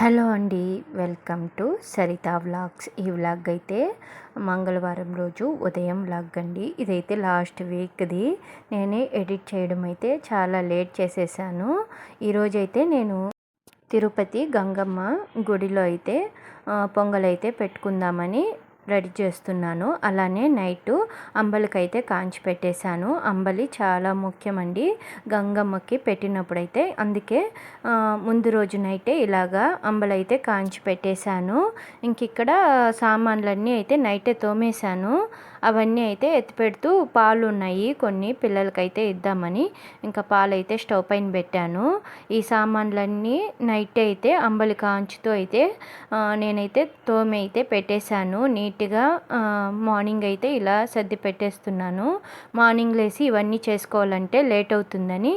Hello అండి welcome to Saritha vlogs. ఈ vlog అయితే మంగళవారం రోజు ఉదయం వ్లాగ్ అండి. ఇదైతే లాస్ట్ వీక్ది. నేనే ఎడిట్ చేయడం అయితే చాలా లేట్ చేసేసాను. ఈరోజైతే నేను తిరుపతి గంగమ్మ గుడిలో అయితే పొంగల్ అయితే పెట్టుకుందామని రెడీ చేస్తున్నాను. అలానే నైట్ అంబలికైతే కాంచి పెట్టేశాను. అంబలి చాలా ముఖ్యమండి. గంగమ్మకి పెట్టినప్పుడైతే అందుకే ముందు రోజు నైటే ఇలాగా అంబలి అయితే కాంచి పెట్టేశాను. ఇంక ఇక్కడ సామాన్లన్నీ అయితే నైటే తోమేశాను. అవన్నీ అయితే ఎత్తిపెడుతూ పాలు ఉన్నాయి కొన్ని పిల్లలకైతే ఇద్దామని. ఇంకా పాలు అయితే స్టవ్ పైన పెట్టాను. ఈ సామాన్లన్నీ నైట్ అయితే అంబలి కాంచుతో అయితే నేనైతే తోమి అయితే పెట్టేశాను. నీట్గా మార్నింగ్ అయితే ఇలా సర్ది పెట్టేస్తున్నాను. మార్నింగ్ లేసి ఇవన్నీ చేసుకోవాలంటే లేట్ అవుతుందని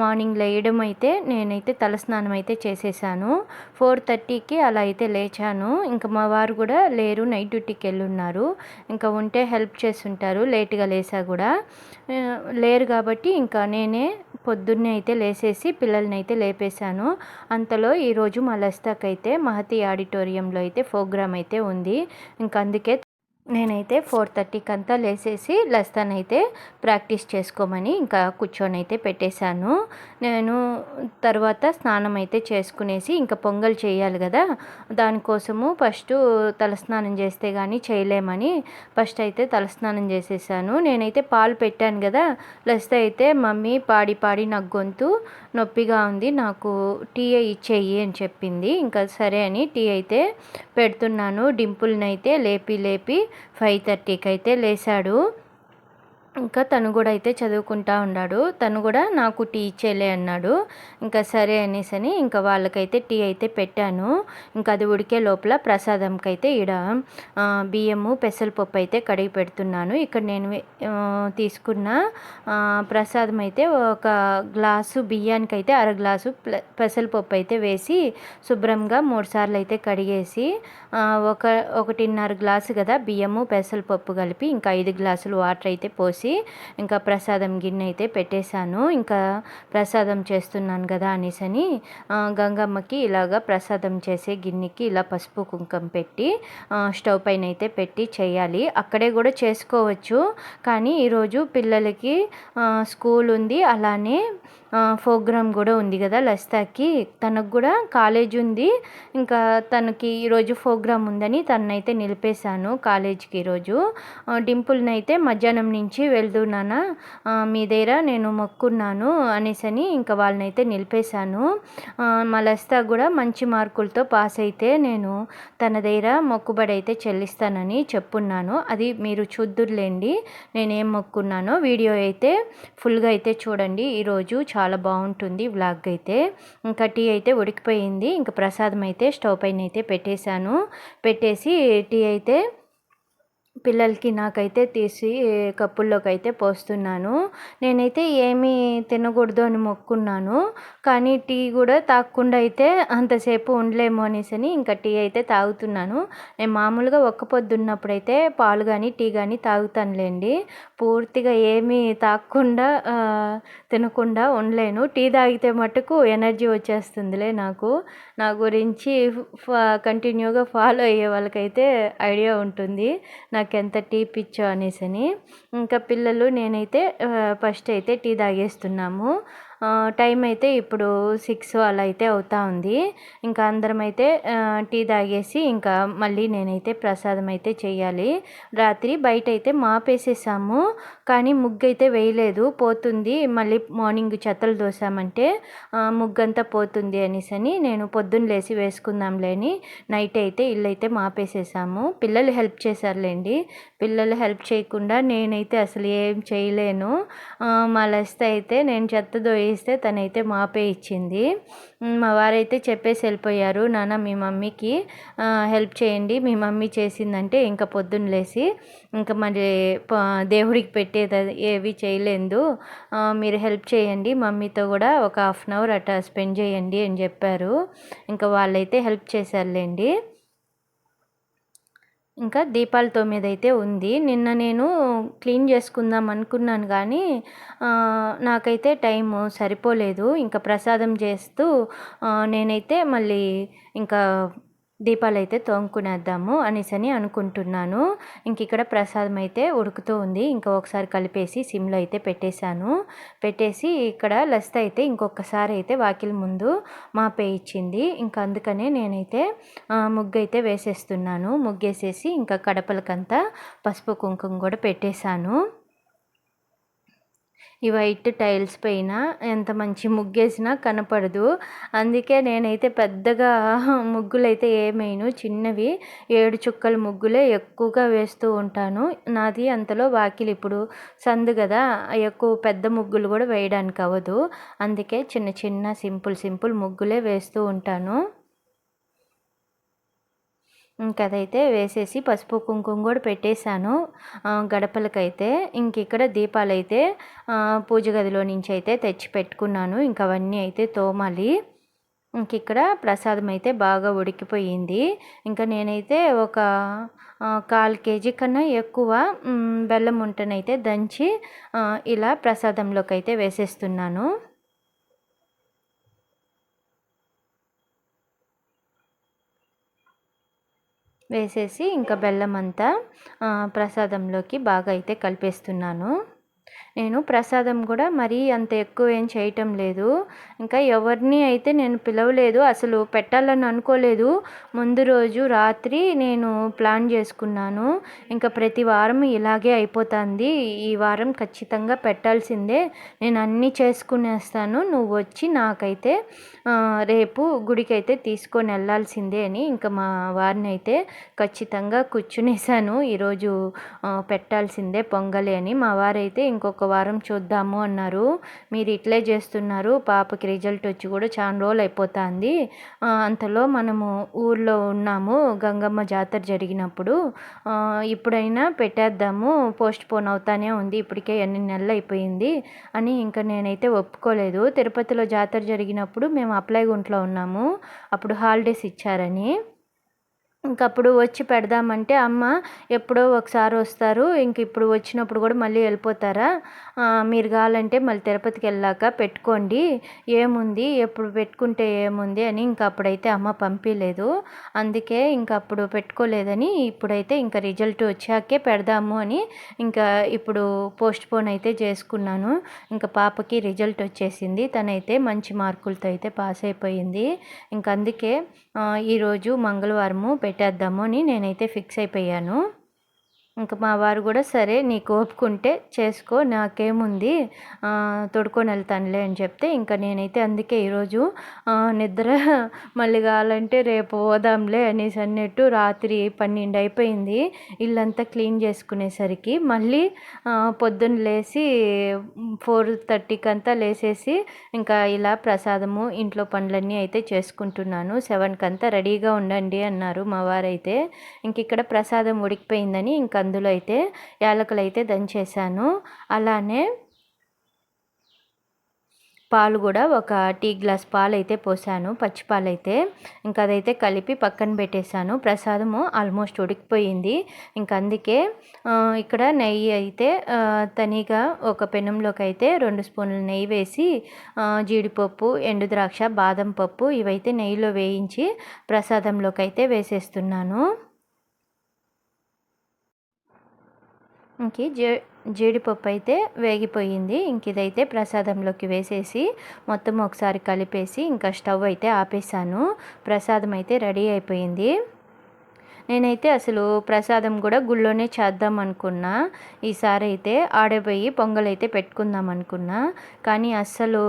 మార్నింగ్ లేయడం అయితే నేనైతే తలస్నానం అయితే చేసేసాను. ఫోర్ థర్టీకి అలా అయితే లేచాను. ఇంకా మా వారు కూడా లేరు నైట్ డ్యూటీకి వెళ్ళున్నారు ఇంకా ఉంటే హెల్ప్ హెల్ప్ చేస్తుంటారు లేట్గా లేసా కూడా. లేరు కాబట్టి ఇంకా నేనే పొద్దున్నే అయితే లేసేసి పిల్లల్ని అయితే లేపేశాను. అంతలో ఈరోజు మా లస్తాకైతే మహతి ఆడిటోరియంలో అయితే ప్రోగ్రామ్ అయితే ఉంది. ఇంకా అందుకే నేనైతే ఫోర్ థర్టీకి అంతా లేసేసి లస్తాన్ అయితే ప్రాక్టీస్ చేసుకోమని ఇంకా కూర్చొని అయితే పెట్టేశాను. నేను తర్వాత స్నానం అయితే చేసుకునేసి ఇంకా పొంగల్ చేయాలి కదా దానికోసము ఫస్ట్ తలస్నానం చేస్తే కానీ చేయలేమని ఫస్ట్ అయితే తలస్నానం చేసేసాను. నేనైతే పాలు పెట్టాను కదా లస్త అయితే మమ్మీ పాడి పాడి నాకు గొంతు నొప్పిగా ఉంది నాకు టీ ఇచ్చేయి అని చెప్పింది. ఇంకా సరే అని టీ అయితే పెడుతున్నాను. డింపుల్ని అయితే లేపి లేపి ఫైవ్ థర్టీకి అయితే లేచాడు ఇంకా తను కూడా అయితే చదువుకుంటా ఉన్నాడు తను కూడా నాకు టీ ఇచ్చేలే అన్నాడు. ఇంకా సరే అనేసి అని ఇంకా వాళ్ళకైతే టీ అయితే పెట్టాను. ఇంకా అది ఉడికే లోపల ప్రసాదంకి అయితే ఈడ బియ్యము పెసరపప్పు అయితే కడిగి పెడుతున్నాను. ఇక్కడ నేను తీసుకున్న ప్రసాదం అయితే ఒక గ్లాసు బియ్యానికి అయితే అర గ్లాసు పెసరపప్పు అయితే వేసి శుభ్రంగా మూడు సార్లు అయితే కడిగేసి ఒక ఒకటిన్నర గ్లాసు కదా బియ్యము పెసరపప్పు కలిపి ఇంకా ఐదు గ్లాసులు వాటర్ అయితే పోసి చేసి ఇంకా ప్రసాదం గిన్నె అయితే పెట్టేశాను. ఇంకా ప్రసాదం చేస్తున్నాను కదా అనేసని గంగమ్మకి ఇలాగా ప్రసాదం చేసే గిన్నెకి ఇలా పసుపు కుంకం పెట్టి స్టవ్ పైన అయితే పెట్టి చేయాలి. అక్కడే కూడా చేసుకోవచ్చు. కానీ ఈరోజు పిల్లలకి స్కూల్ ఉంది. అలానే ప్రోగ్రామ్ కూడా ఉంది కదా లస్తాకి. తనకు కూడా కాలేజ్ ఉంది. ఇంకా తనకి ఈరోజు ప్రోగ్రామ్ ఉందని తనైతే నిలిపేశాను కాలేజ్కి ఈరోజు డింపుల్ని అయితే మధ్యాహ్నం నుంచి వెళ్తున్నానా మీ దగ్గర నేను మొక్కున్నాను అనేసని ఇంకా వాళ్ళనైతే నిలిపేశాను. మా లస్తా కూడా మంచి మార్కులతో పాస్ అయితే నేను తన దగ్గర మొక్కుబడి అయితే చెల్లిస్తానని చెప్పున్నాను. అది మీరు చూద్దురులేండి. నేనేం మొక్కున్నానో వీడియో అయితే ఫుల్గా అయితే చూడండి. ఈరోజు చాలా బాగుంటుంది వ్లాగ్ అయితే. ఇంకా టీ అయితే ఉడికిపోయింది. ఇంకా ప్రసాదం అయితే స్టవ్ పైన అయితే పెట్టేశాను. పెట్టేసి టీ అయితే పిల్లలకి నాకైతే తీసి కప్పుల్లోకి అయితే పోస్తున్నాను. నేనైతే ఏమీ తినకూడదు అని మొక్కున్నాను. కానీ టీ కూడా తాగకుండా అయితే అంతసేపు ఉండలేము అనేసి అని ఇంకా టీ అయితే తాగుతున్నాను. నేను మామూలుగా ఒక్క పొద్దున్నప్పుడైతే పాలు కానీ టీ కానీ తాగుతానులేండి. పూర్తిగా ఏమీ తాగకుండా తినకుండా ఉండలేను. టీ తాగితే మటుకు ఎనర్జీ వచ్చేస్తుందిలే నాకు. నా గురించి కంటిన్యూగా ఫాలో అయ్యే వాళ్ళకైతే ఐడియా ఉంటుంది. నాకు నాకు ఎంత టీ పిచ్చో అనేసి అని ఇంకా పిల్లలు నేనైతే ఫస్ట్ అయితే టీ తాగేస్తున్నాము. టైం అయితే ఇప్పుడు సిక్స్ అలా అయితే అవుతా ఉంది. ఇంకా అందరం అయితే టీ తాగేసి ఇంకా మళ్ళీ నేనైతే ప్రసాదం అయితే చేయాలి. రాత్రి బయట అయితే మాపేసేసాము కానీ ముగ్గు అయితే వేయలేదు. పోతుంది మళ్ళీ మార్నింగ్ చెత్తలు దోసామంటే ముగ్గంతా పోతుంది అనేసి అని నేను పొద్దున్న లేసి వేసుకుందాంలేని నైట్ అయితే ఇల్లు అయితే మాపేసేసాము. పిల్లలు హెల్ప్ చేశారులేండి. పిల్లలు హెల్ప్ చేయకుండా నేనైతే అసలు ఏం చేయలేను. మా లస్త అయితే నేను చెత్త దోయి ఇస్తే తనైతే మాపే ఇచ్చింది. మా వారైతే చెప్పేసి వెళ్ళిపోయారు నాన్న మీ మమ్మీకి హెల్ప్ చేయండి. మీ మమ్మీ చేసిందంటే ఇంకా పొద్దున్న లేసి ఇంకా మరి దేవుడికి పెట్టేది ఏవి చేయలేదు. మీరు హెల్ప్ చేయండి. మమ్మీతో కూడా ఒక హాఫ్ అన్ అవర్ అట్లా స్పెండ్ చేయండి అని చెప్పారు. ఇంకా వాళ్ళైతే హెల్ప్ చేశారులేండి. ఇంకా దీపాల తొమ్మిది అయితే ఉంది. నిన్న నేను క్లీన్ చేసుకుందాం అనుకున్నాను కానీ నాకైతే టైం సరిపోలేదు. ఇంకా ప్రసాదం చేస్తూ నేనైతే మళ్ళీ ఇంకా దీపాలు అయితే తోముకునేద్దాము అనేసి అని అనుకుంటున్నాను. ఇంక ఇక్కడ ప్రసాదం అయితే ఉడుకుతూ ఉంది. ఇంకా ఒకసారి కలిపేసి సిమ్లో అయితే పెట్టేశాను. పెట్టేసి ఇక్కడ లస్త అయితే ఇంకొకసారి అయితే వాకిలి ముందు మాపే ఇచ్చింది. ఇంకా అందుకనే నేనైతే ముగ్గు అయితే వేసేస్తున్నాను. ముగ్గేసేసి ఇంకా కడపలకంతా పసుపు కుంకుమ కూడా పెట్టేశాను. ఈ వైట్ టైల్స్ పైన ఎంత మంచి ముగ్గేసినా కనపడదు. అందుకే నేనైతే పెద్దగా ముగ్గులు అయితే ఏమైను చిన్నవి ఏడు చుక్కల ముగ్గులే ఎక్కువగా వేస్తూ ఉంటాను. నాది అంతలో వాకిలి ఇప్పుడు సందు కదా ఎక్కువ పెద్ద ముగ్గులు కూడా వేయడానికి అవ్వదు. అందుకే చిన్న చిన్న సింపుల్ సింపుల్ ముగ్గులే వేస్తూ ఉంటాను. అదైతే వేసేసి పసుపు కుంకుమ కూడా పెట్టేశాను. గడపలకైతే ఇంక ఇక్కడ దీపాలు అయితే పూజ గదిలో నుంచి అయితే తెచ్చి పెట్టుకున్నాను. ఇంక అవన్నీ అయితే తోమాలి. ఇంక ఇక్కడ ప్రసాదం అయితే బాగా ఉడికిపోయింది. ఇంకా నేనైతే ఒక కాల్ కేజీ కన్నా ఎక్కువ బెల్లం ఉంటనైతే దంచి ఇలా ప్రసాదంలోకి అయితే వేసేస్తున్నాను. వేసేసి ఇంకా బెల్లం అంతా ప్రసాదంలోకి బాగా అయితే కలిపేస్తున్నాను. నేను ప్రసాదం కూడా మరీ అంత ఎక్కువ ఏం చేయటం లేదు. ఇంకా ఎవరిని అయితే నేను పిలవలేదు అసలు పెట్టాలని అనుకోలేదు ముందు రోజు రాత్రి నేను ప్లాన్ చేసుకున్నాను. ఇంకా ప్రతి వారం ఇలాగే అయిపోతుంది. ఈ వారం ఖచ్చితంగా పెట్టాల్సిందే. నేను అన్నీ చేసుకునేస్తాను. నువ్వు వచ్చి నాకైతే రేపు గుడికి అయితే తీసుకొని వెళ్ళాల్సిందే అని ఇంకా మా వారిని అయితే ఖచ్చితంగా కూర్చునేసాను ఈరోజు పెట్టాల్సిందే పొంగలి అని మా వారైతే ఇంకొక వారం చూద్దాము అన్నారు. మీరు ఇట్లే చేస్తున్నారు. పాపకి రిజల్ట్ వచ్చి కూడా చాలా రోజులు అయిపోతుంది. అంతలో మనము ఊర్లో ఉన్నాము. గంగమ్మ జాతర జరిగినప్పుడు ఇప్పుడైనా పెట్టేద్దాము. పోస్ట్ పోన్ అవుతానే ఉంది. ఇప్పటికే ఎన్ని నెలలు అయిపోయింది అని ఇంకా నేనైతే ఒప్పుకోలేదు. తిరుపతిలో జాతర జరిగినప్పుడు మేము అప్లై గుంట్లో ఉన్నాము. అప్పుడు హాలిడేస్ ఇచ్చారని. ఇంకప్పుడు వచ్చి పెడదామంటే అమ్మ ఎప్పుడో ఒకసారి వస్తారు ఇంక ఇప్పుడు వచ్చినప్పుడు కూడా మళ్ళీ వెళ్ళిపోతారా? మీరు కావాలంటే మళ్ళీ తిరుపతికి వెళ్ళాక పెట్టుకోండి. ఏముంది? ఎప్పుడు పెట్టుకుంటే ఏముంది అని ఇంక అప్పుడైతే అమ్మ పంపించలేదు అందుకే ఇంక అప్పుడు పెట్టుకోలేదని ఇప్పుడైతే ఇంకా రిజల్ట్ వచ్చాకే పెడదాము అని ఇంకా ఇప్పుడు పోస్ట్ పోన్ అయితే చేసుకున్నాను. ఇంకా పాపకి రిజల్ట్ వచ్చేసింది. తనైతే మంచి మార్కులతో అయితే పాస్ అయిపోయింది. ఇంక అందుకే ఈరోజు మంగళవారము పెట్టేద్దాము అని నేనైతే ఫిక్స్ అయిపోయాను. ఇంకా మా వారు కూడా సరే నీకు ఓపుకుంటే చేసుకో నాకేముంది తొడుకొని వెళ్తానులే అని చెప్తే ఇంకా నేనైతే అందుకే ఈరోజు నిద్ర మళ్ళీ కావాలంటే రేపు పోదాంలే అనేసి అన్నట్టు రాత్రి పన్నెండు అయిపోయింది. ఇల్లంతా క్లీన్ చేసుకునేసరికి మళ్ళీ పొద్దున్న లేచి ఫోర్ థర్టీకి అంతా లేసేసి ఇంకా ఇలా ప్రసాదము ఇంట్లో పనులన్నీ అయితే చేసుకుంటున్నాను. సెవెన్కి అంతా రెడీగా ఉండండి అన్నారు మా వారైతే. ఇంక ఇక్కడ ప్రసాదం ఉడికిపోయిందని ఇంకా అందులో అయితే యాలకులు అయితే దంచేసాను అలానే పాలు కూడా ఒక టీ గ్లాస్ పాలు అయితే పోసాను పచ్చిపాలు అయితే ఇంకా అదైతే కలిపి పక్కన పెట్టేశాను. ప్రసాదము ఆల్మోస్ట్ ఉడికిపోయింది. ఇంకా అందుకే ఇక్కడ నెయ్యి అయితే తనిగా ఒక పెనంలోకి అయితే రెండు స్పూన్లు నెయ్యి వేసి జీడిపప్పు ఎండు ద్రాక్ష బాదం పప్పు ఇవైతే నెయ్యిలో వేయించి ప్రసాదంలోకి అయితే వేసేస్తున్నాను. ఇంక జే జీడిపప్పు అయితే వేగిపోయింది. ఇంక ఇదైతే ప్రసాదంలోకి వేసేసి మొత్తం ఒకసారి కలిపేసి ఇంకా స్టవ్ అయితే ఆపేసాను ప్రసాదం అయితే రెడీ అయిపోయింది. నేనైతే అసలు ప్రసాదం కూడా గుళ్ళోనే చేద్దాం అనుకున్నా. ఈసారి అయితే ఆడపోయి పొంగల్ అయితే పెట్టుకుందాం అనుకున్నా. కానీ అస్సలు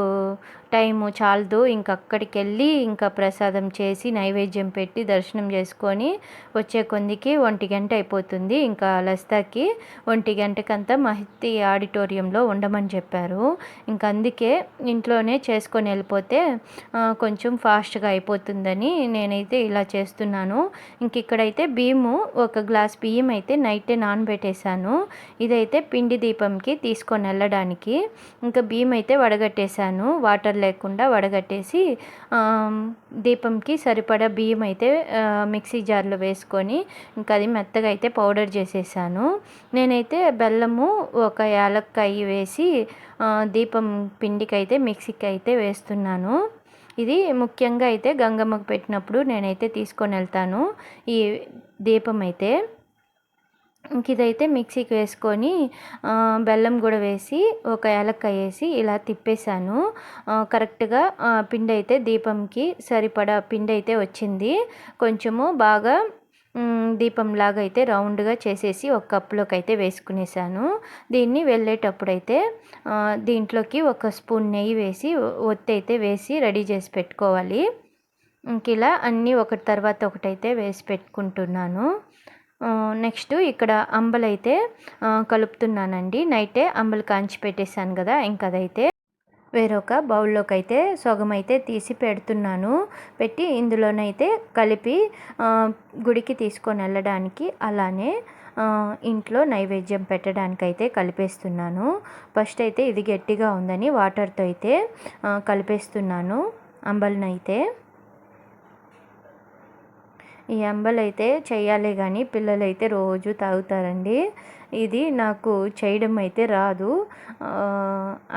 టైము చాలదు. ఇంక అక్కడికి వెళ్ళి ఇంకా ప్రసాదం చేసి నైవేద్యం పెట్టి దర్శనం చేసుకొని వచ్చే కొందికి ఒంటి గంట అయిపోతుంది. ఇంకా లస్తాకి ఒంటి గంటకంతా మహితి ఆడిటోరియంలో ఉండమని చెప్పారు. ఇంక అందుకే ఇంట్లోనే చేసుకొని వెళ్ళిపోతే కొంచెం ఫాస్ట్గా అయిపోతుందని నేనైతే ఇలా చేస్తున్నాను. ఇంక ఇక్కడైతే బియ్యము ఒక గ్లాస్ బియ్యం అయితే నైటే నానబెట్టేశాను. ఇదైతే పిండి దీపంకి తీసుకొని వెళ్ళడానికి. ఇంకా బియ్యం అయితే అయితే వడగట్టేశాను. వాటర్ లేకుండా వడగట్టేసి దీపంకి సరిపడా బియ్యం అయితే మిక్సీ జార్లో వేసుకొని ఇంకా అది మెత్తగా అయితే పౌడర్ చేసేసాను. నేనైతే బెల్లము ఒక యాలక్కాయ వేసి దీపం పిండికి అయితే మిక్సీకి అయితే వేస్తున్నాను. ఇది ముఖ్యంగా అయితే గంగమ్మకు పెట్టినప్పుడు నేనైతే తీసుకొని వెళ్తాను ఈ దీపం అయితే. ఇదైతే మిక్సీకి వేసుకొని బెల్లం కూడా వేసి ఒక ఏలక్కాయ వేసి ఇలా తిప్పేశాను. కరెక్ట్గా పిండి అయితే దీపంకి సరిపడా పిండి అయితే వచ్చింది. కొంచెము బాగా దీపంలాగా అయితే రౌండ్గా చేసేసి ఒక కప్లోకి అయితే వేసుకునేసాను దీన్ని వెళ్ళేటప్పుడైతే దీంట్లోకి ఒక స్పూన్ నెయ్యి వేసి ఒత్తి అయితే వేసి రెడీ చేసి పెట్టుకోవాలి. ఇంక ఇలా అన్నీ ఒకటి తర్వాత ఒకటైతే వేసి పెట్టుకుంటున్నాను. నెక్స్ట్ ఇక్కడ అంబలైతే కలుపుతున్నానండి. నైటే అంబలు కాంచి పెట్టేశాను కదా ఇంకదైతే వేరొక బౌల్లోకి అయితే సొగం అయితే తీసి పెడుతున్నాను. పెట్టి ఇందులోనైతే కలిపి గుడికి తీసుకొని వెళ్ళడానికి అలానే ఇంట్లో నైవేద్యం పెట్టడానికి అయితే కలిపేస్తున్నాను. ఫస్ట్ అయితే ఇది గట్టిగా ఉందని వాటర్తో అయితే కలిపేస్తున్నాను అంబలనైతే. ఈ అంబలైతే చేయాలి కానీ పిల్లలు అయితే రోజు తాగుతారండి. ఇది నాకు చేయడం అయితే రాదు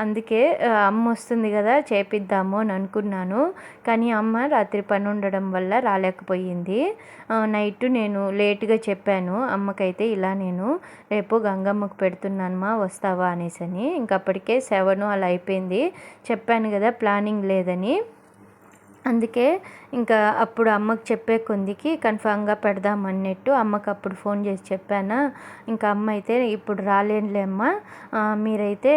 అందుకే అమ్మ వస్తుంది కదా చేపిద్దాము అని అనుకున్నాను. కానీ అమ్మ రాత్రి పని ఉండడం వల్ల రాలేకపోయింది. నైట్ నేను లేట్గా చెప్పాను అమ్మకైతే ఇలా నేను రేపు గంగమ్మకు పెడుతున్నానమ్మా వస్తావా? అనేసి అని ఇంకప్పటికే సెవెను అలా అయిపోయింది. చెప్పాను కదా ప్లానింగ్ లేదని. అందుకే ఇంకా అప్పుడు అమ్మకి చెప్పే కొందికి కన్ఫామ్గా పెడదాం అన్నట్టు అమ్మకి అప్పుడు ఫోన్ చేసి చెప్పానా. ఇంకా అమ్మ అయితే ఇప్పుడు రాలేనులే అమ్మ. మీరైతే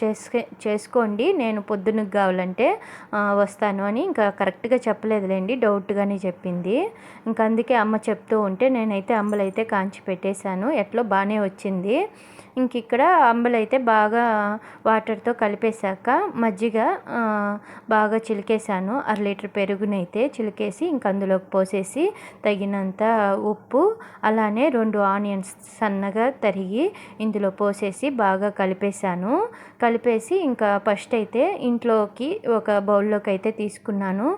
చేసుకే చేసుకోండి. నేను పొద్దునకు కావాలంటే వస్తాను అని ఇంకా కరెక్ట్గా చెప్పలేదులేండి డౌట్గానే చెప్పింది. ఇంకా అందుకే అమ్మ చెప్తూ ఉంటే నేనైతే అమ్మలైతే కాంచి పెట్టేశాను. ఎట్లో బాగానే వచ్చింది. ఇంక ఇక్కడ అంబలైతే బాగా వాటర్తో కలిపేశాక మజ్జిగ బాగా చిలికేసాను అర లీటర్ పెరుగునైతే చిలికేసి ఇంక అందులోకి పోసేసి తగినంత ఉప్పు అలానే రెండు ఆనియన్స్ సన్నగా తరిగి ఇందులో పోసేసి బాగా కలిపేశాను. కలిపేసి ఇంకా ఫస్ట్ అయితే ఇంట్లోకి ఒక బౌల్లోకి అయితే తీసుకున్నాను.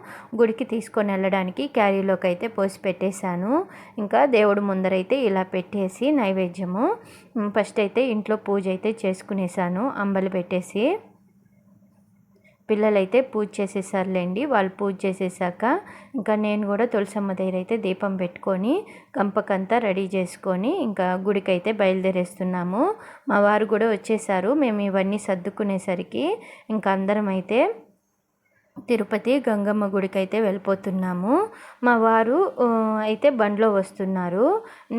గుడికి తీసుకొని వెళ్ళడానికి క్యారీలోకి అయితే పోసి పెట్టేశాను. ఇంకా దేవుడు ముందరైతే ఇలా పెట్టేసి నైవేద్యము. ఫస్ట్ అయితే ఇంట్లో పూజ అయితే చేసుకునేసాను అంబలి పెట్టేసి. పిల్లలైతే పూజ చేసేసారులేండి. వాళ్ళు పూజ చేసేసాక ఇంకా నేను కూడా తులసమ్మ దగ్గర అయితే దీపం పెట్టుకొని కంపకంతా రెడీ చేసుకొని ఇంకా గుడికి అయితే బయలుదేరేస్తున్నాము. మా వారు కూడా వచ్చేసారు. మేము ఇవన్నీ సర్దుకునేసరికి ఇంకా అందరం అయితే తిరుపతి గంగమ్మ గుడికి అయితే వెళ్ళిపోతున్నాము. మా వారు అయితే బండ్లో వస్తున్నారు.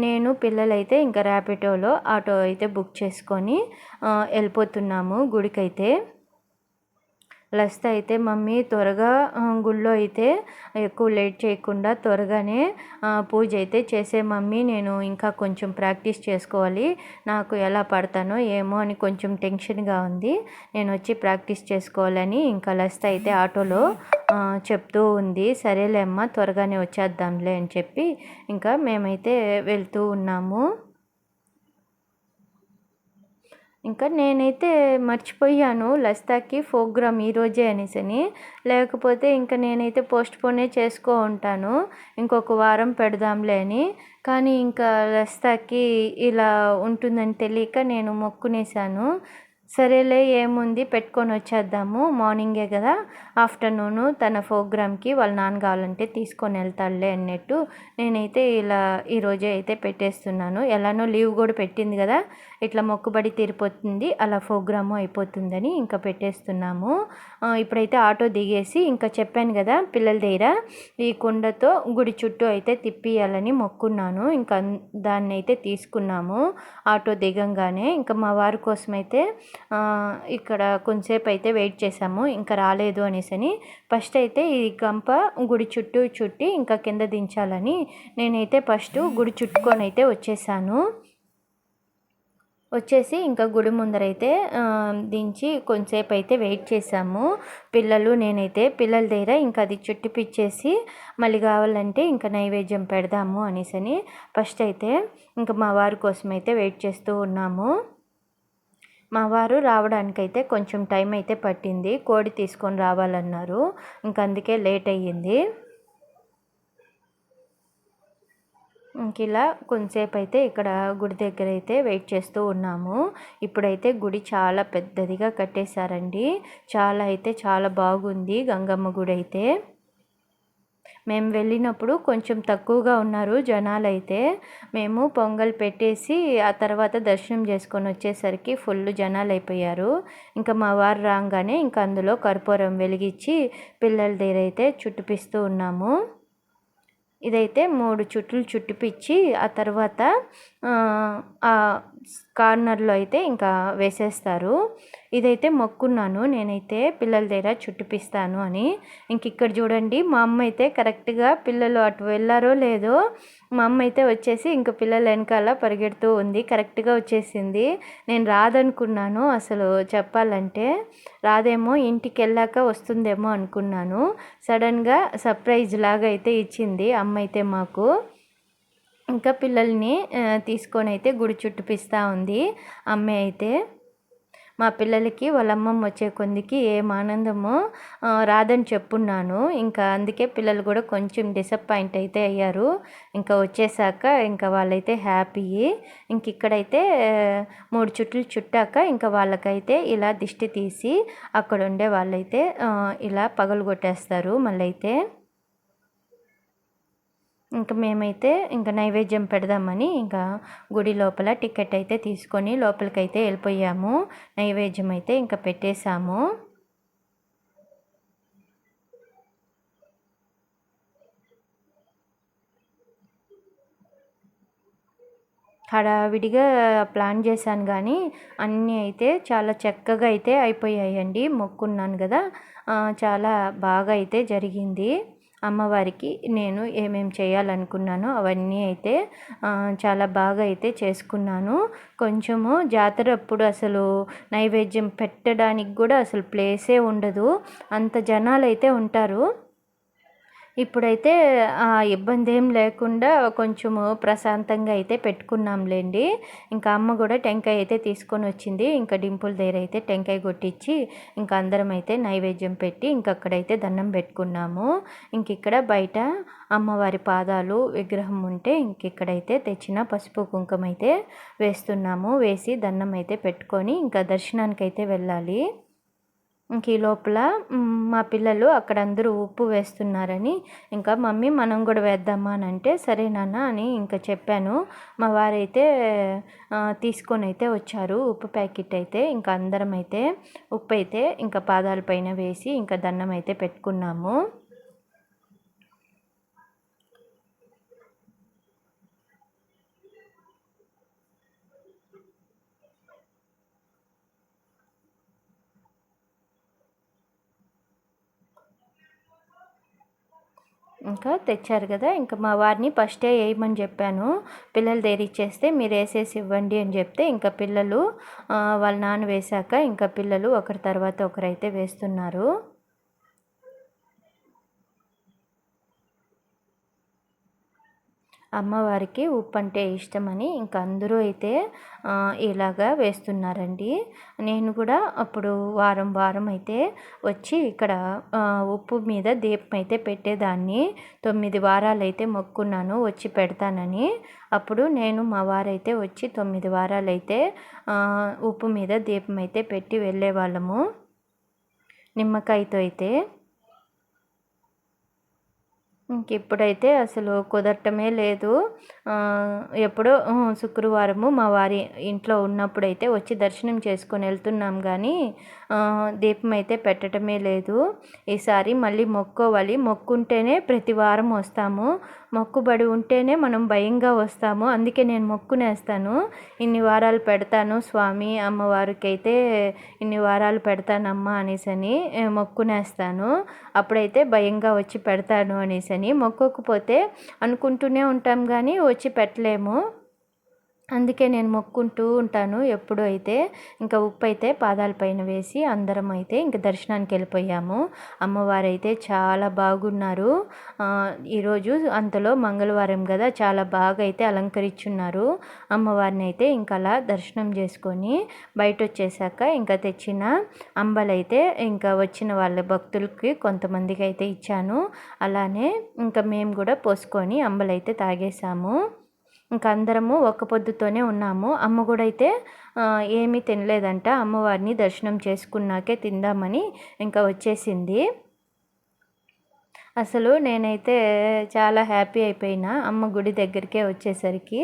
నేను పిల్లలైతే ఇంకా ర్యాపిడోలో ఆటో అయితే బుక్ చేసుకొని వెళ్ళిపోతున్నాము గుడికైతే. లస్త అయితే మమ్మీ త్వరగా గుళ్ళో అయితే ఎక్కువ లేట్ చేయకుండా త్వరగానే పూజ అయితే చేసే మమ్మీ. నేను ఇంకా కొంచెం ప్రాక్టీస్ చేసుకోవాలి. నాకు ఎలా పడతానో ఏమో అని కొంచెం టెన్షన్గా ఉంది. నేను వచ్చి ప్రాక్టీస్ చేసుకోవాలని ఇంకా లస్త అయితే ఆటోలో చెప్తూ ఉంది. సరేలే అమ్మ త్వరగానే వచ్చేద్దాంలే అని చెప్పి ఇంకా మేమైతే వెళ్తూ ఉన్నాము. ఇంకా నేనైతే మర్చిపోయాను లస్తాకి ప్రోగ్రామ్ ఈరోజే అనేసి లేకపోతే ఇంకా నేనైతే పోస్ట్ పోనే చేసుకో ఉంటాను. ఇంకొక వారం పెడదాంలే అని. కానీ ఇంకా లస్తాకి ఇలా ఉంటుందని తెలియక నేను మొక్కునేసాను. సరేలే ఏముంది? పెట్టుకొని వచ్చేద్దాము. మార్నింగే కదా. ఆఫ్టర్నూను తన ప్రోగ్రామ్కి వాళ్ళ నాన్న కావాలంటే తీసుకొని వెళ్తాడులే అన్నట్టు నేనైతే ఇలా ఈరోజే అయితే పెట్టేస్తున్నాను. ఎలానో లీవ్ కూడా పెట్టింది కదా. ఇట్లా మొక్కుబడి తీరిపోతుంది. అలా ప్రోగ్రాము అయిపోతుందని ఇంకా పెట్టేస్తున్నాము. ఇప్పుడైతే ఆటో దిగేసి ఇంకా చెప్పాను కదా పిల్లల దగ్గర ఈ కుండతో గుడి చుట్టూ అయితే తిప్పియాలని మొక్కున్నాను. ఇంకా దాన్ని అయితే తీసుకున్నాము. ఆటో దిగంగానే ఇంకా మా వారి కోసం అయితే ఇక్కడ కొంచెంసేపు అయితే వెయిట్ చేసాము ఇంకా రాలేదు అనేసి ఫస్ట్ అయితే ఈ గంప గుడి చుట్టూ చుట్టి ఇంకా కింద దించాలని నేనైతే ఫస్ట్ గుడి చుట్టుకొని అయితే వచ్చేసాను. వచ్చేసి ఇంకా గుడి ముందరైతే దించి కొంచెంసేపు అయితే వెయిట్ చేసాము పిల్లలు నేనైతే పిల్లల దగ్గర ఇంకా అది చుట్టిపిచ్చేసి మళ్ళీ కావాలంటే ఇంకా నైవేద్యం పెడదాము అనేసి ఫస్ట్ అయితే ఇంకా మా వారి కోసం అయితే వెయిట్ చేస్తూ ఉన్నాము. మా వారు రావడానికైతే కొంచెం టైం అయితే పట్టింది. కోడి తీసుకొని రావాలన్నారు. ఇంక అందుకే లేట్ అయ్యింది. ఇంక ఇలా కొంతసేపు అయితే ఇక్కడ గుడి దగ్గర అయితే వెయిట్ చేస్తూ ఉన్నాము. ఇప్పుడైతే గుడి చాలా పెద్దదిగా కట్టేశారండి. చాలా అయితే చాలా బాగుంది గంగమ్మ గుడి అయితే మేము వెళ్ళినప్పుడు కొంచెం తక్కువగా ఉన్నారు జనాలు అయితే మేము పొంగల్ పెట్టేసి ఆ తర్వాత దర్శనం చేసుకొని వచ్చేసరికి ఫుల్ జనాలు అయిపోయారు ఇంకా మా వారు రాగానే ఇంకా అందులో కర్పూరం వెలిగించి పిల్లల దగ్గర అయితే చుట్టుపిస్తూ ఉన్నాము. ఇదైతే మూడు చుట్లు చుట్టుపిచ్చి ఆ తర్వాత కార్నర్లో అయితే ఇంకా వేసేస్తారు. ఇదైతే మొక్కున్నాను. నేనైతే పిల్లల దగ్గర చుట్టిపిస్తాను అని. ఇంక ఇక్కడ చూడండి మా అమ్మ అయితే కరెక్ట్గా పిల్లలు అటు వెళ్ళారో లేదో మా అమ్మ అయితే వచ్చేసి ఇంక పిల్లల వెనకాల పరిగెడుతూ ఉంది. కరెక్ట్గా వచ్చేసింది. నేను రాదనుకున్నాను అసలు చెప్పాలంటే. రాదేమో ఇంటికి వెళ్ళాక వస్తుందేమో అనుకున్నాను. సడన్గా సర్ప్రైజ్ లాగా అయితే ఇచ్చింది అమ్మ అయితే మాకు. ఇంకా పిల్లల్ని తీసుకొని అయితే గుడి చుట్టుపిస్తూ ఉంది. అమ్మాయి అయితే. మా పిల్లలకి వాళ్ళ అమ్మమ్మ వచ్చే కొందికి ఏం ఆనందమో రాదని చెప్పున్నాను. ఇంకా అందుకే పిల్లలు కూడా కొంచెం డిసప్పాయింట్ అయితే అయ్యారు. ఇంకా వచ్చేసాక ఇంకా వాళ్ళైతే హ్యాపీ ఇంక ఇక్కడైతే మూడు చుట్లు చుట్టాక ఇంకా వాళ్ళకైతే ఇలా దిష్టి తీసి అక్కడ ఉండే వాళ్ళైతే ఇలా పగలు కొట్టేస్తారు మళ్ళీ అయితే ఇంకా మేమైతే ఇంకా నైవేద్యం పెడదామని ఇంకా గుడి లోపల టికెట్ అయితే తీసుకొని లోపలికైతే వెళ్ళిపోయాము. నైవేద్యం అయితే ఇంకా పెట్టేశాము. హడావిడిగా ప్లాన్ చేశాను కానీ అన్నీ అయితే చాలా చక్కగా అయితే అయిపోయాయండి. మొక్కున్నాను కదా. చాలా బాగా అయితే జరిగింది. అమ్మవారికి నేను ఏమేమి చేయాలనుకున్నానో అవన్నీ అయితే చాలా బాగా అయితే చేసుకున్నాను. కొంచెము జాతర అప్పుడు అసలు నైవేద్యం పెట్టడానికి కూడా అసలు ప్లేసే ఉండదు. అంత జనాలు అయితే ఉంటారు. ఇప్పుడైతే ఇబ్బంది ఏం లేకుండా కొంచెము ప్రశాంతంగా అయితే పెట్టుకున్నాంలేండి. ఇంకా అమ్మ కూడా టెంకాయ అయితే తీసుకొని వచ్చింది. ఇంకా డింపుల్ దగ్గర అయితే టెంకాయ కొట్టించి ఇంకా అందరం అయితే నైవేద్యం పెట్టి ఇంక అక్కడైతే దండం పెట్టుకున్నాము. ఇంక ఇక్కడ బయట అమ్మవారి పాదాలు విగ్రహం ఉంటే ఇంక ఇక్కడైతే తెచ్చిన పసుపు కుంకుమ అయితే వేస్తున్నాము. వేసి దండం అయితే పెట్టుకొని ఇంకా దర్శనానికి అయితే వెళ్ళాలి. ఇంక ఈ లోపల మా పిల్లలు అక్కడ అందరూ ఉప్పు వేస్తున్నారని ఇంకా మమ్మీ మనం కూడా వేద్దామా అని అంటే సరే నాన్న అని ఇంకా చెప్పాను. మా వారైతే తీసుకొని అయితే వచ్చారు ఉప్పు ప్యాకెట్ అయితే ఇంకా అందరం అయితే ఉప్పు అయితే ఇంకా పాదాల పైన వేసి ఇంకా దండం అయితే పెట్టుకున్నాము. ఇంకా తెచ్చారు కదా ఇంకా మా వారిని ఫస్టే వేయమని చెప్పాను. పిల్లలు దేరిచ్చేస్తే మీరు వేసేసి ఇవ్వండి అని చెప్తే ఇంకా పిల్లలు వాళ్ళ నాన్న వేశాక ఇంకా పిల్లలు ఒకరి తర్వాత ఒకరైతే వేస్తున్నారు. అమ్మవారికి ఉప్పు అంటే ఇష్టమని ఇంకా అందరూ అయితే ఇలాగా వేస్తున్నారండి. నేను కూడా అప్పుడు వారం వారం అయితే వచ్చి ఇక్కడ ఉప్పు మీద దీపం అయితే పెట్టేదాన్ని. తొమ్మిది వారాలు అయితే మొక్కున్నాను వచ్చి పెడతానని. అప్పుడు నేను మా వారైతే వచ్చి తొమ్మిది వారాలు అయితే ఉప్పు మీద దీపం అయితే పెట్టి వెళ్ళేవాళ్ళము. నిమ్మకాయతో అయితే. ఇంక ఇప్పుడైతే అసలు కుదరటమే లేదు ఎప్పుడో శుక్రవారము మా వారి ఇంట్లో ఉన్నప్పుడైతే వచ్చి దర్శనం చేసుకొని వెళ్తున్నాం కానీ దీపం అయితే పెట్టడమే లేదు. ఈసారి మళ్ళీ మొక్కోవాలి. మొక్కుంటేనే ప్రతి వారం వస్తాము. మొక్కుబడి ఉంటేనే మనం భయంగా వస్తాము. అందుకే నేను మొక్కునేస్తాను. ఇన్ని వారాలు పెడతాను స్వామి అమ్మవారికి అయితే ఇన్ని వారాలు పెడతానమ్మా అనేసి అని మొక్కునేస్తాను. అప్పుడైతే భయంగా వచ్చి పెడతాను అనేసి అని మొక్కకపోతే అనుకుంటూనే ఉంటాం కానీ వచ్చి పెట్టలేము అందుకే నేను మొక్కుంటూ ఉంటాను ఎప్పుడు అయితే. ఇంకా ఉప్పు అయితే పాదాల పైన వేసి అందరం అయితే ఇంకా దర్శనానికి వెళ్ళిపోయాము. అమ్మవారు అయితే చాలా బాగున్నారు. ఈరోజు అంతలో మంగళవారం కదా చాలా బాగా అయితే అలంకరించున్నారు. అమ్మవారిని అయితే ఇంకా అలా దర్శనం చేసుకొని బయట వచ్చేసాక ఇంకా తెచ్చిన అంబలైతే ఇంకా వచ్చిన వాళ్ళ భక్తులకి కొంతమందికి అయితే ఇచ్చాను. అలానే ఇంకా మేము కూడా పోసుకొని అంబలైతే తాగేసాము. ఇంకా అందరము ఒక్క పొద్దుతోనే ఉన్నాము. అమ్మ కూడా అయితే ఏమీ తినలేదంట. అమ్మవారిని దర్శనం చేసుకున్నాకే తిందామని ఇంకా వచ్చేసింది. అసలు నేనైతే చాలా హ్యాపీ అయిపోయినా అమ్మ గుడి దగ్గరికే వచ్చేసరికి.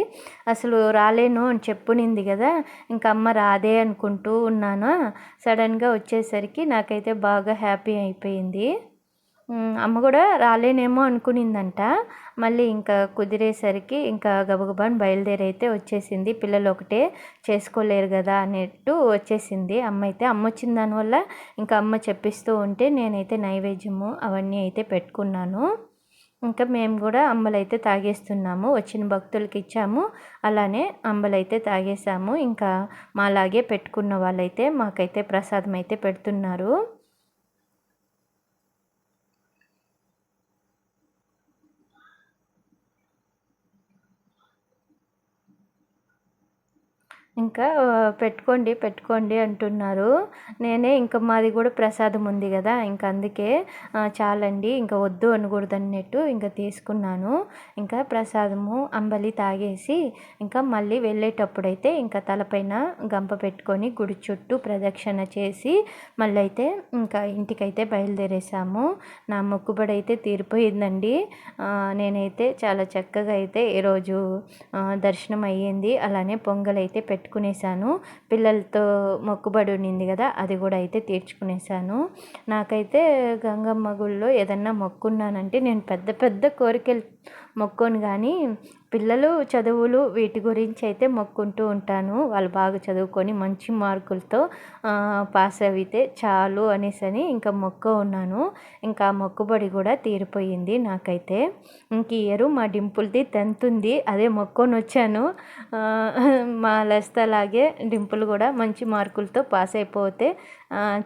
అసలు రాలేను అని చెప్పునింది కదా ఇంకా అమ్మ రాదే అనుకుంటూ ఉన్నాను? సడన్గా వచ్చేసరికి నాకైతే బాగా హ్యాపీ అయిపోయింది. అమ్మ కూడా రాలేనేమో అనుకునిందంట. మళ్ళీ ఇంకా కుదిరేసరికి ఇంకా గబగబాని బయలుదేరి అయితే వచ్చేసింది. పిల్లలు ఒకటే చేసుకోలేరు కదా అన్నట్టు వచ్చేసింది. అమ్మ అయితే అమ్మ వచ్చిన దానివల్ల ఇంకా అమ్మ చెప్పిస్తూ ఉంటే నేనైతే నైవేద్యము అవన్నీ అయితే పెట్టుకున్నాను. ఇంకా మేము కూడా అంబలైతే తాగేస్తున్నాము. వచ్చిన భక్తులకి ఇచ్చాము. అలానే అంబలైతే తాగేసాము ఇంకా మాలాగే పెట్టుకున్న వాళ్ళైతే మాకైతే ప్రసాదం అయితే పెడుతున్నారు. ఇంకా పెట్టుకోండి పెట్టుకోండి అంటున్నారు. నేనే ఇంకా మాది కూడా ప్రసాదం ఉంది కదా ఇంకా అందుకే చాలండి ఇంకా వద్దు అనకూడదు అన్నట్టు ఇంకా తీసుకున్నాను. ఇంకా ప్రసాదము అంబలి తాగేసి ఇంకా మళ్ళీ వెళ్ళేటప్పుడైతే ఇంకా తలపైన గంప పెట్టుకొని గుడి చుట్టూ ప్రదక్షిణ చేసి మళ్ళీ అయితే ఇంకా ఇంటికైతే బయలుదేరేసాము. నా మొక్కుబడి అయితే తీరిపోయిందండి నేనైతే చాలా చక్కగా అయితే ఈరోజు దర్శనం అయ్యింది అలానే పొంగల్ అయితే పెట్టుకునేసాను పిల్లలతో మొక్కుబడి ఉండింది కదా అది కూడా అయితే తీర్చుకునేసాను నాకైతే గంగమ్మ గుళ్ళో ఏదన్నా మొక్కున్నానంటే నేను పెద్ద పెద్ద కోరికలు మొక్కోను కానీ పిల్లలు చదువులు వీటి గురించి అయితే మొక్కుంటూ ఉంటాను. వాళ్ళు బాగా చదువుకొని మంచి మార్కులతో పాస్ అయితే చాలు అనేసి అని ఇంకా మొక్క ఉన్నాను. ఇంకా మొక్కుబడి కూడా తీరిపోయింది నాకైతే. ఇంక ఇయరు మా డింపుల్ది టెన్త్ ఉంది అదే మొక్కొని వచ్చాను. మా లెస్తలాగే డింపుల్ కూడా మంచి మార్కులతో పాస్ అయిపోతే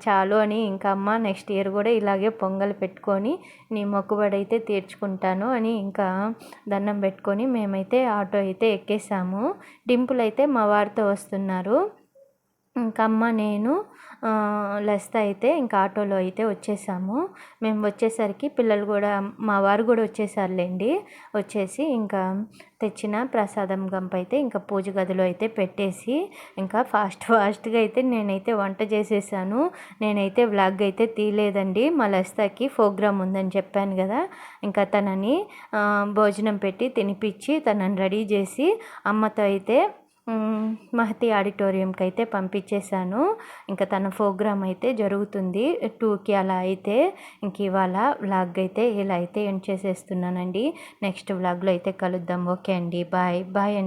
చాలు అని ఇంకా అమ్మ నెక్స్ట్ ఇయర్ కూడా ఇలాగే పొంగల్ పెట్టుకొని నీ మొక్కుబడి అయితే తీర్చుకుంటాను అని ఇంకా దండం పెట్టుకొని మేమైతే ఆటో అయితే ఎక్కేసాము. డింపుల్ అయితే మా వారితో వస్తున్నారు. ఇంక అమ్మ నేను లెస్త అయితే ఇంకా ఆటోలో అయితే వచ్చేసాము. మేము వచ్చేసరికి పిల్లలు కూడా మా వారు కూడా వచ్చేసారులేండి. వచ్చేసి ఇంకా తెచ్చిన ప్రసాదం గంప అయితే ఇంకా పూజ గదిలో అయితే పెట్టేసి ఇంకా ఫాస్ట్ ఫాస్ట్గా అయితే నేనైతే వంట చేసేసాను. నేనైతే వ్లాగ్ అయితే తీయలేదండి. మా లెస్తాకి ప్రోగ్రామ్ ఉందని చెప్పాను కదా. ఇంకా తనని భోజనం పెట్టి తినిపించి తనని రెడీ చేసి అమ్మతో అయితే మహతి ఆడిటోరియంకి అయితే పంపించేశాను ఇంకా తన ప్రోగ్రామ్ అయితే జరుగుతుంది. టూకి అలా అయితే ఇంక ఇవాళ వ్లాగ్ అయితే ఇలా అయితే ఎండ్ చేసేస్తున్నానండి. నెక్స్ట్ వ్లాగ్లో అయితే కలుద్దాం. ఓకే అండి. బాయ్. బాయ్ అండి.